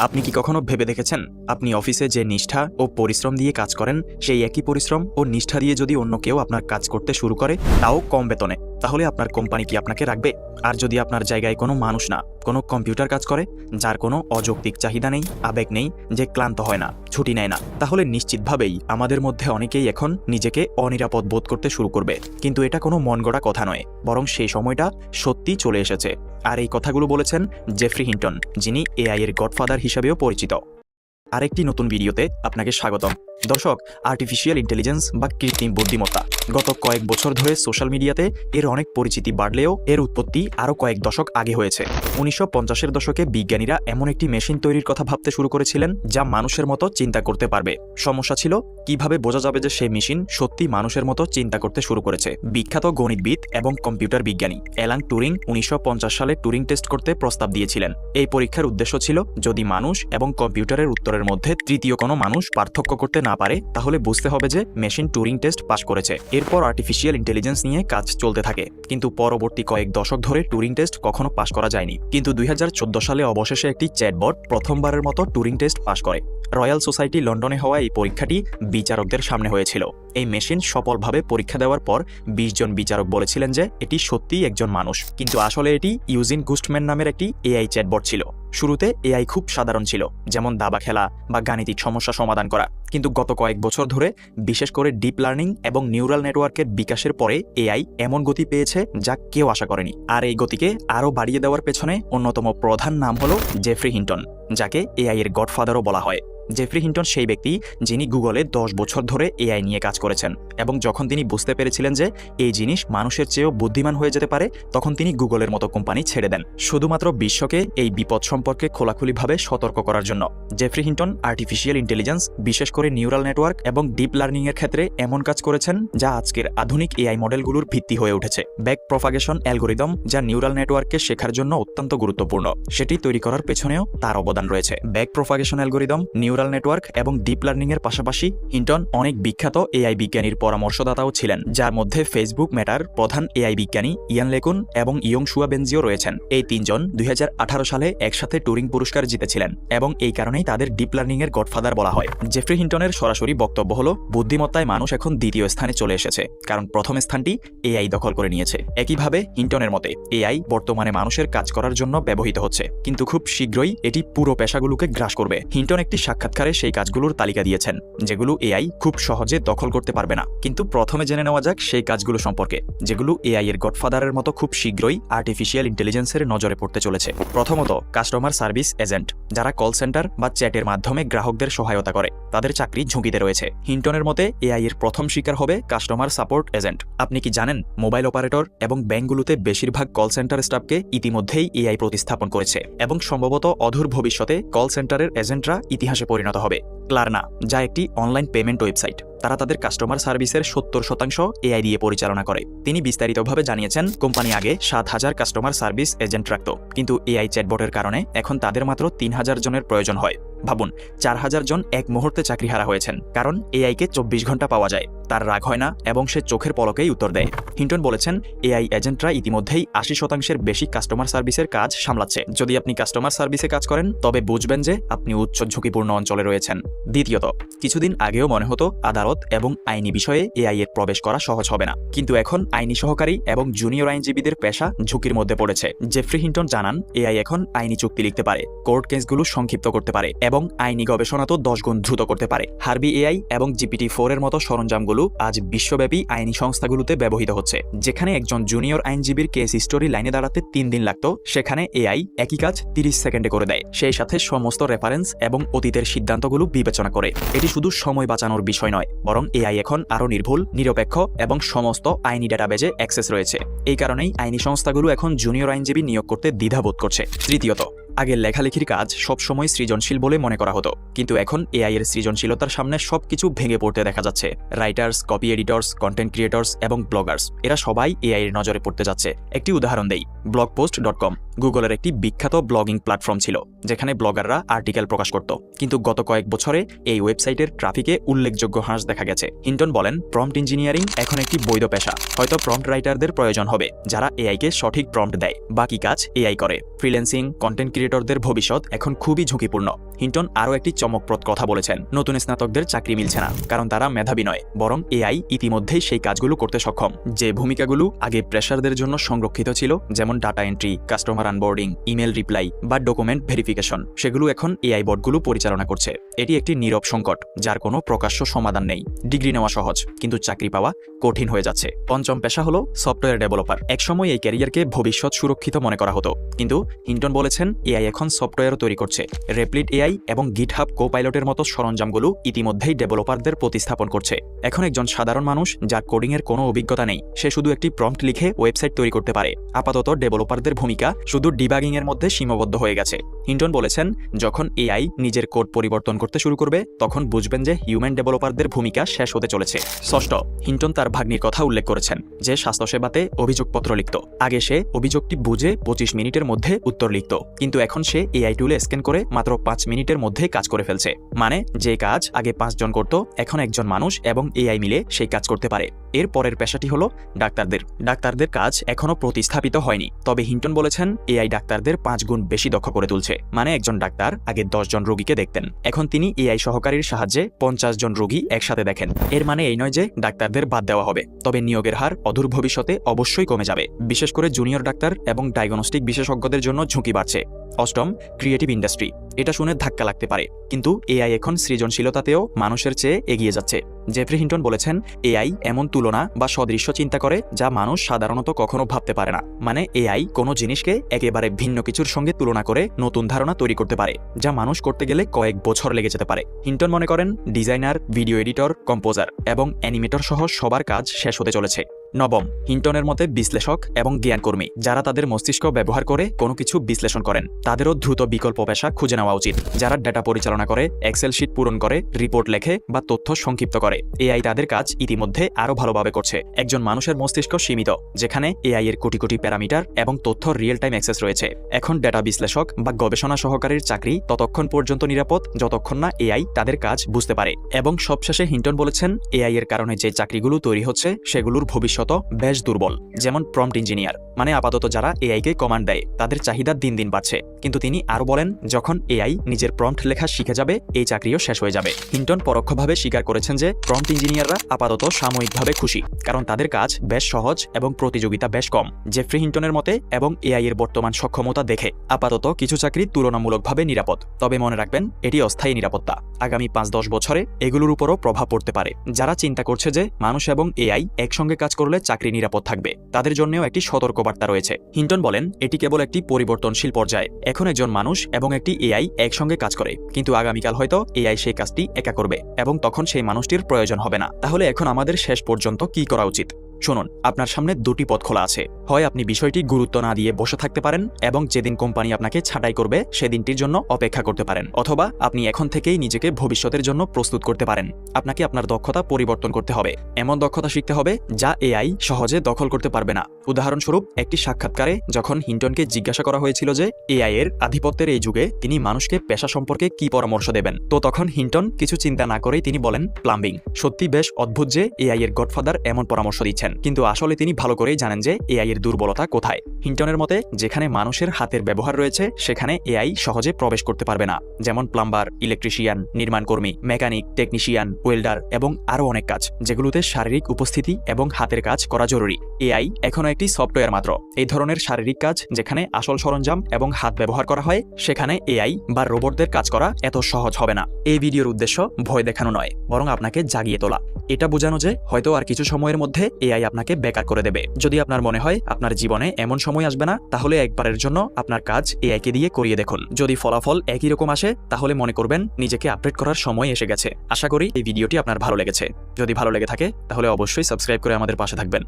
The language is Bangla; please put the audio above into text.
আপনি কি কখনো ভেবে দেখেছেন? আপনি অফিসে যে নিষ্ঠা ও পরিশ্রম দিয়ে কাজ করেন, সেই একই পরিশ্রম ও নিষ্ঠা দিয়ে যদি অন্য কেউ আপনার কাজ করতে শুরু করে, তাও কম বেতনে। তাহলে আপনার কোম্পানি কি আপনাকে রাখবে? আর যদি আপনার জায়গায় কোনো মানুষ না, কোনো কম্পিউটার কাজ করে, যার কোনো অযৌক্তিক চাহিদা নেই, আবেগ নেই যে ক্লান্ত হয় না, ছুটি নেয় না, তাহলে নিশ্চিতভাবেই আমাদের মধ্যে অনেকেই এখন নিজেকে অনিরাপদ বোধ করতে শুরু করবে। কিন্তু এটা কোনো মন গড়া কথা নয়, বরং সেই সময়টা সত্যি চলে এসেছে। আর এই কথাগুলো বলেছেন জেফ্রি হিন্টন, যিনি এআই এর গডফাদার হিসাবেও পরিচিত। আরেকটি নতুন ভিডিওতে আপনাকে স্বাগতম। দর্শক আর্টিফিশিয়াল ইন্টেলিজেন্স বা কৃত্রিম বুদ্ধিমত্তা। গত কয়েক বছর ধরে সোশ্যাল মিডিয়াতে এর অনেক পরিচিতি বাড়লেও এর উৎপত্তি আরও কয়েক দশক আগে হয়েছে। উনিশশো পঞ্চাশের দশকে বিজ্ঞানীরা এমন একটি মেশিন তৈরির কথা ভাবতে শুরু করেছিলেন, যা মানুষের মতো চিন্তা করতে পারবে। সমস্যা ছিল, কীভাবে বোঝা যাবে যে সেই মেশিন সত্যি মানুষের মতো চিন্তা করতে শুরু করেছে। বিখ্যাত গণিতবিদ এবং কম্পিউটার বিজ্ঞানী অ্যালান টুরিং উনিশশো পঞ্চাশ সালে টুরিং টেস্ট করতে প্রস্তাব দিয়েছিলেন। এই পরীক্ষার উদ্দেশ্য ছিল, যদি মানুষ এবং কম্পিউটারের উত্তরের মধ্যে তৃতীয় কোনো মানুষ পার্থক্য করতে না পারে, তাহলে বুঝতে হবে যে মেশিন টুরিং টেস্ট পাশ করেছে। এরপর আর্টিফিশিয়াল ইন্টেলিজেন্স নিয়ে কাজ চলতে থাকে। কিন্তু পরবর্তী কয়েক দশক ধরে টুরিং টেস্ট কখনো পাশ করা যায়নি। কিন্তু দুই হাজার চোদ্দ সালে অবশেষে একটি চ্যাটবট প্রথমবারের মতো টুরিং টেস্ট পাশ করে। রয়্যাল সোসাইটি লন্ডনে হওয়া এই পরীক্ষাটি বিচারকদের সামনে হয়েছিল। এই মেশিন সফলভাবে পরীক্ষা দেওয়ার পর বিশ জন বিচারক বলেছিলেন যে এটি সত্যিই একজন মানুষ। কিন্তু আসলে এটি ইউজিন গুস্টম্যান নামের একটি এআই চ্যাটবট ছিল। শুরুতে এআই খুব সাধারণ ছিল, যেমন দাবা খেলা বা গাণিতিক সমস্যা সমাধান করা। কিন্তু গত কয়েক বছর ধরে, বিশেষ করে ডিপ লার্নিং এবং নিউরাল নেটওয়ার্কের বিকাশের পরে এআই এমন গতি পেয়েছে যা কেউ আশা করেনি। আর এই গতিকে আরও বাড়িয়ে দেওয়ার পেছনে অন্যতম প্রধান নাম হল জেফ্রি হিন্টন যাকে এআই এর গডফাদারও বলা হয়। জেফ্রি হিন্টন সেই ব্যক্তি যিনি গুগলে দশ বছর ধরে এআই নিয়ে কাজ করেছেন এবং যখন তিনি বুঝতে পেরেছিলেন যে এই জিনিস মানুষের চেয়েও বুদ্ধিমান হয়ে যেতে পারে, তখন তিনি গুগলের মতো কোম্পানি ছেড়ে দেন, শুধুমাত্র বিশ্বকে এই বিপদ সম্পর্কে খোলাখুলিভাবে সতর্ক করার জন্য। জেফ্রি হিন্টন আর্টিফিশিয়াল ইন্টেলিজেন্স বিশেষ করে নিউরাল নেটওয়ার্ক এবং ডিপ লার্নিং এর ক্ষেত্রে এমন কাজ করেছেন যা আজকের আধুনিক এআই মডেলগুলোর ভিত্তি হয়ে উঠেছে। ব্যাক প্রফাগেশন অ্যালগোরিদম যা নিউরাল নেটওয়ার্ককে শেখার জন্য অত্যন্ত গুরুত্বপূর্ণ। সেটি তৈরি করার পেছনেও তার অবদান রয়েছে। Back propagation algorithm, neural network এবং ডিপ লার্নিং এর পাশাপাশি হিন্টন অনেক বিখ্যাত এআই বিজ্ঞানীর পরামর্শদাতাও ছিলেন, যার মধ্যে ফেসবুক মেটার প্রধান এআই বিজ্ঞানী ইয়ান লেকুন এবং ইয়ং শুয়া বেনজিও রয়েছেন। এই তিনজন দুই হাজার আঠারো সালে একসাথে টুরিং পুরস্কার জিতেছিলেন এবং এই কারণেই তাদের ডিপ লার্নিং এর গডফাদার বলা হয়। জেফ্রি হিন্টনের সরাসরি বক্তব্য হল, বুদ্ধিমত্তায় মানুষ এখন দ্বিতীয় স্থানে চলে এসেছে, কারণ প্রথম স্থানটি এআই দখল করে নিয়েছে। একইভাবে হিন্টনের মতে, এআই বর্তমানে মানুষের কাজ করার জন্য ব্যবহৃত হচ্ছে, কিন্তু খুব শীঘ্রই এটি পুরো পেশাগুলোকে গ্রাস করবে। হিন্টন একটি সাক্ষাৎকারে সেই কাজগুলোর তালিকা দিয়েছেন, যেগুলো এআই খুব সহজে দখল করতে পারবে না। কিন্তু প্রথমে জেনে নেওয়া যাক সেই কাজগুলো সম্পর্কে, যেগুলো এআই এর গডফাদারের মতো খুব শীঘ্রই আর্টিফিশিয়াল ইন্টেলিজেন্সের নজরে পড়তে চলেছে। প্রথমত কাস্টমার সার্ভিস এজেন্ট যারা কল সেন্টার বা চ্যাটের মাধ্যমে গ্রাহকদের সহায়তা করে, তাদের চাকরি ঝুঁকিতে রয়েছে। হিন্টনের মতে, এআই এর প্রথম শিকার হবে কাস্টমার সাপোর্ট এজেন্ট আপনি কি জানেন মোবাইল অপারেটর এবং ব্যাঙ্কগুলোতে বেশিরভাগ কল সেন্টার স্টাফকে ইতিমধ্যেই এআই প্রতিস্থাপন করেছে এবং সম্ভবত অধুর ভবিষ্যতে কল সেন্টারের এজেন্টরা ইতিহাসে পরিণত হবে। ক্লারনা, যা একটি অনলাইন পেমেন্ট ওয়েবসাইট তারা তাদের কাস্টমার সার্ভিসের সত্তর শতাংশ এআই দিয়ে পরিচালনা করে। তিনি বিস্তারিতভাবে জানিয়েছেন, কোম্পানি আগে সাত হাজার কাস্টমার সার্ভিস এজেন্ট রাখত, কিন্তু এআই চ্যাটবটের কারণে এখন তাদের মাত্র তিন হাজার জনের প্রয়োজন হয়। ভাবুন, চার হাজার জন এক মুহূর্তে চাকরি হারা হয়েছেন, কারণ এআইকে চব্বিশ ঘণ্টা পাওয়া যায়, তার রাগ হয় না এবং সে চোখের পলকেই উত্তর দেয়। হিন্টন বলেছেন এআই এজেন্টরা ইতিমধ্যেই আশি শতাংশের বেশি কাস্টমার সার্ভিসের কাজ সামলাচ্ছে। যদি আপনি কাস্টমার সার্ভিসে কাজ করেন, তবে বুঝবেন যে আপনি উচ্চ ঝুঁকিপূর্ণ অঞ্চলে রয়েছেন। দ্বিতীয়ত, কিছুদিন আগেও মনে হতো, আদালত এবং আইনি বিষয়ে এআই এর প্রবেশ করা সহজ হবে না। কিন্তু এখন আইনি সহকারী এবং জুনিয়র আইনজীবীদের পেশা ঝুঁকির মধ্যে পড়েছে। জেফ্রি হিন্টন জানান, এআই এখন আইনি চুক্তি লিখতে পারে, কোর্ট কেসগুলো সংক্ষিপ্ত করতে পারে এবং আইনি গবেষণা তো দশ গুণ দ্রুত করতে পারে। হার্বি এআই এবং জিপিটি ফোর এর মতো সরঞ্জামগুলো আজ বিশ্বব্যাপী আইনি সংস্থাগুলোতে ব্যবহৃত হচ্ছে, যেখানে একজন জুনিয়র আইনজীবীর কেস হিস্টোরি লাইনে দাঁড়াতে তিন দিন লাগত। সেখানে এআই একই কাজ তিরিশ সেকেন্ডে করে দেয়, সেই সাথে সমস্ত রেফারেন্স এবং অতীতের সিদ্ধান্তগুলো বিবেচনা করে। এটি শুধু সময় বাঁচানোর বিষয় নয় বরং এআই এখন আরও নির্ভুল, নিরপেক্ষ এবং সমস্ত আইনি ডাটাবেজে অ্যাক্সেস রয়েছে। এই কারণেই আইনি সংস্থাগুলো এখন জুনিয়র আইনজীবী নিয়োগ করতে দ্বিধাবোধ করছে। তৃতীয়ত আগে লেখালেখির কাজ সবসময় সৃজনশীল বলে মনে করা হতো। কিন্তু এখন এআই এর সৃজনশীলতার সামনে সবকিছু ভেঙে পড়তে দেখা যাচ্ছে। Writers, copy editors, content creators এবং ব্লগার্স, এরা সবাই এআই এর নজরে পড়তে যাচ্ছে। একটি উদাহরণ দেই ব্লগ পোস্ট ডট কম গুগলের একটি বিখ্যাত ব্লগিং প্ল্যাটফর্ম ছিল, যেখানে ব্লগাররা আর্টিকেল প্রকাশ করত। কিন্তু গত কয়েক বছরে এই ওয়েবসাইটের ট্রাফিকে উল্লেখযোগ্য হ্রাস দেখা গেছে। হিন্টন বলেন, প্রম্পট ইঞ্জিনিয়ারিং এখন একটি বৈধ পেশা। হয়তো প্রম্পট রাইটারদের প্রয়োজন হবে, যারা এআইকে সঠিক প্রম্পট দেয়। বাকি কাজ এআই করে। ফ্রিল্যান্সিং, কন্টেন্ট ক্রিয়েটরদের ভবিষ্যৎ এখন খুবই ঝুঁকিপূর্ণ। হিন্টন আরও একটি চমকপ্রদ কথা বলেছেন, নতুন স্নাতকদের চাকরি মিলছে না, কারণ তারা মেধাবী নয়, বরং এআই ইতিমধ্যেই সেই কাজগুলো করতে সক্ষম, যে ভূমিকাগুলো আগে প্রেশারদের জন্য সংরক্ষিত ছিল, যেমন data entry customer onboarding email reply বা ডকুমেন্ট ভেরিফিকেশন সেগুলো এখন এআই বটগুলো পরিচালনা করছে। এটি একটি নীরব সংকট, যার কোনো প্রকাশ্য সমাধান নেই। ডিগ্রি নেওয়া সহজ, কিন্তু চাকরি পাওয়া কঠিন হয়ে যাচ্ছে। পঞ্চম পেশা হলো সফটওয়্যার ডেভেলপার। একসময় এই ক্যারিয়ারকে ভবিষ্যৎ সুরক্ষিত মনে করা হতো। কিন্তু হিন্টন বলেছেন এআই এখন সফটওয়্যারও তৈরি করছে। রেপ্লিট এআই এবং গিটহাব কো পাইলটের মতো সরঞ্জামগুলো ইতিমধ্যেই ডেভেলপারদের প্রতিস্থাপন করছে। এখন একজন সাধারণ মানুষ, যার কোডিংয়ের কোনো অভিজ্ঞতা নেই, সে শুধু একটি প্রম্পট লিখে ওয়েবসাইট তৈরি করতে পারে। আপাতত ডেভেলপারদের ভূমিকা শুধু ডিবাগিং এর মধ্যে সীমাবদ্ধ হয়ে গেছে। হিন্টন বলেছেন, যখন এআই নিজের কোড পরিবর্তন করতে শুরু করবে, তখন বুঝবেন যে হিউম্যান ডেভেলপারদের ভূমিকা শেষ হতে চলেছে। ষষ্ঠ, হিন্টন তার ভাগ্নির কথা উল্লেখ করেছেন, যে স্বাস্থ্যসেবাতে অভিযোগপত্র লিখত। আগে সে অভিযোগটি বুঝে পঁচিশ মিনিটের মধ্যে উত্তর লিখত, কিন্তু এখন সে এআই টুলে স্ক্যান করে মাত্র পাঁচ মিনিটের মধ্যে কাজ করে ফেলছে। মানে যে কাজ আগে পাঁচজন করত, এখন একজন মানুষ এবং এআই মিলে সেই কাজ করতে পারে। এর পরের পেশাটি হলো ডাক্তারদের। ডাক্তারদের কাজ এখনও প্রতিস্থাপিত হয়নি। তবে হিন্টন বলেছেন, এআই ডাক্তারদের পাঁচ গুণ বেশি দক্ষ করে তুলছে। মানে একজন ডাক্তার আগে জন রোগীকে দেখতেন। এখন তিনি এআই সহকারীর সাহায্যে পঞ্চাশ জন রোগী একসাথে দেখেন। এর মানে এই নয় যে ডাক্তারদের বাদ দেওয়া হবে। তবে নিয়োগের হার অদূর ভবিষ্যতে অবশ্যই কমে যাবে। বিশেষ করে জুনিয়র ডাক্তার এবং ডায়াগনস্টিক বিশেষজ্ঞদের জন্য ঝুঁকি বাড়ছে। অষ্টম ক্রিয়েটিভ ইন্ডাস্ট্রি এটা শুনে ধাক্কা লাগতে পারে, কিন্তু এআই এখন সৃজনশীলতাতেও মানুষের চেয়ে এগিয়ে যাচ্ছে। জেফ্রি হিন্টন বলেছেন এআই এমন তুলনা বা সদৃশ্য চিন্তা করে যা মানুষ সাধারণত কখনো ভাবতে পারে না। মানে এআই কোনো জিনিসকে একেবারে ভিন্ন কিছুর সঙ্গে তুলনা করে নতুন ধারণা তৈরি করতে পারে, যা মানুষ করতে গেলে কয়েক বছর লেগে যেতে পারে। হিন্টন মনে করেন, ডিজাইনার, ভিডিও এডিটর, কম্পোজার এবং অ্যানিমেটর সহ সবার কাজ শেষ হতে চলেছে। নবম, হিন্টনের মতে বিশ্লেষক এবং জ্ঞানকর্মী, যারা তাদের মস্তিষ্ক ব্যবহার করে কোনো কিছু বিশ্লেষণ করেন, তাদেরও দ্রুত বিকল্প পেশা খুঁজে নেওয়া উচিত, যারা ডেটা পরিচালনা করে এক্সেল শিট পূরণ করে রিপোর্ট লেখে বা তথ্য সংক্ষিপ্ত করে। এআই তাদের কাজ ইতিমধ্যে আরও ভালোভাবে করছে। একজন মানুষের মস্তিষ্ক সীমিত, যেখানে এআই এর কোটি কোটি প্যারামিটার এবং তথ্য রিয়েল টাইম অ্যাক্সেস রয়েছে। এখন ডেটা বিশ্লেষক বা গবেষণা সহকারীর চাকরি ততক্ষণ পর্যন্ত নিরাপদ, যতক্ষণ না এআই তাদের কাজ বুঝতে পারে। এবং সবশেষে হিন্টন বলেছেন, এআই এর কারণে যে চাকরিগুলো তৈরি হচ্ছে, সেগুলোর ভবিষ্যৎ বেশ দুর্বল, যেমন প্রম্পট ইঞ্জিনিয়ার। মানে আপাতত যারা এআইকে কমান্ড দেয়, তাদের চাহিদা দিন দিন বাড়ছে। কিন্তু তিনি আরও বলেন, যখন এআই নিজের প্রম্পট লেখা শিখে যাবে, এই চাকরিও শেষ হয়ে যাবে। হিন্টন পরোক্ষভাবে স্বীকার করেছেন যে, প্রম্পট ইঞ্জিনিয়াররা আপাতত সাময়িকভাবে খুশি, কারণ তাদের কাজ বেশ সহজ এবং প্রতিযোগিতা বেশ কম। জেফ্রি হিন্টনের মতে, এবং এআই এর বর্তমান সক্ষমতা দেখে, আপাতত কিছু চাকরি তুলনামূলকভাবে নিরাপদ। তবে মনে রাখবেন, এটি অস্থায়ী নিরাপত্তা। আগামী পাঁচ দশ বছরে এগুলোর উপরও প্রভাব পড়তে পারে। যারা চিন্তা করছে যে, মানুষ এবং এআই একসঙ্গে কাজ করলে চাকরি নিরাপদ থাকবে। তাদের জন্যও একটি সতর্কবার্তা রয়েছে। হিন্টন বলেন, এটি কেবল একটি পরিবর্তনশীল পর্যায়ে। এখন একজন মানুষ এবং একটি এআই একসঙ্গে কাজ করে। কিন্তু আগামীকাল হয়তো এআই সেই কাজটি একা করবে এবং তখন সেই মানুষটির প্রয়োজন হবে না। তাহলে এখন আমাদের শেষ পর্যন্ত কি করা উচিত? শুনুন, আপনার সামনে দুটি পথ খোলা আছে। হয় আপনি বিষয়টি গুরুত্ব না দিয়ে বসে থাকতে পারেন এবং যেদিন কোম্পানি আপনাকে ছাঁটাই করবে, সেদিনটির জন্য অপেক্ষা করতে পারেন, অথবা আপনি এখন থেকেই নিজেকে ভবিষ্যতের জন্য প্রস্তুত করতে পারেন। আপনাকে আপনার দক্ষতা পরিবর্তন করতে হবে। এমন দক্ষতা শিখতে হবে যা এআই সহজে দখল করতে পারবে না। উদাহরণস্বরূপ, একটি সাক্ষাৎকারে যখন হিন্টনকে জিজ্ঞাসা করা হয়েছিল যে এআই এর আধিপত্যের এই যুগে তিনি মানুষকে পেশা সম্পর্কে কি পরামর্শ দেবেন? তো তখন হিন্টন কিছু চিন্তা না করেই তিনি বলেন, প্লাম্বিং। সত্যি বেশ অদ্ভুত যে এআই এর গডফাদার এমন পরামর্শ দিচ্ছেন। কিন্তু আসলে তিনি ভালো করেই জানেন যে এআই এর দুর্বলতা কোথায়। হিন্টনের মতে, যেখানে মানুষের হাতের ব্যবহার রয়েছে, সেখানে এআই সহজে প্রবেশ করতে পারবে না। যেমন প্লাম্বার, ইলেকট্রিশিয়ান, নির্মাণকর্মী, মেকানিক, টেকনিশিয়ান, ওয়েল্ডার এবং আরও অনেক কাজ, যেগুলোতে শারীরিক উপস্থিতি এবং হাতের কাজ করা জরুরি। এআই এখনও একটি সফটওয়্যার মাত্র। এই ধরনের শারীরিক কাজ যেখানে আসল সরঞ্জাম এবং হাত ব্যবহার করা হয়, সেখানে এআই বা রোবটদের কাজ করা এত সহজ হবে না। এই ভিডিওর উদ্দেশ্য ভয় দেখানো নয়, বরং আপনাকে জাগিয়ে তোলা। এটা বোঝানো যে হয়তো আর কিছু সময়ের মধ্যে এআই আপনাকে বেকার করে দেবে। যদি আপনার মনে হয় আপনার জীবনে এমন সময় আসবে না, তাহলে একবারের জন্য আপনার কাজ এআইকে দিয়ে করিয়ে দেখুন। যদি ফলাফল একই রকম আসে, তাহলে মনে করবেন নিজেকে আপডেট করার সময় এসে গেছে। আশা করি এই ভিডিওটি আপনার ভালো লেগেছে। যদি ভালো লেগে থাকে, তাহলে অবশ্যই সাবস্ক্রাইব করে আমাদের পাশে থাকবেন।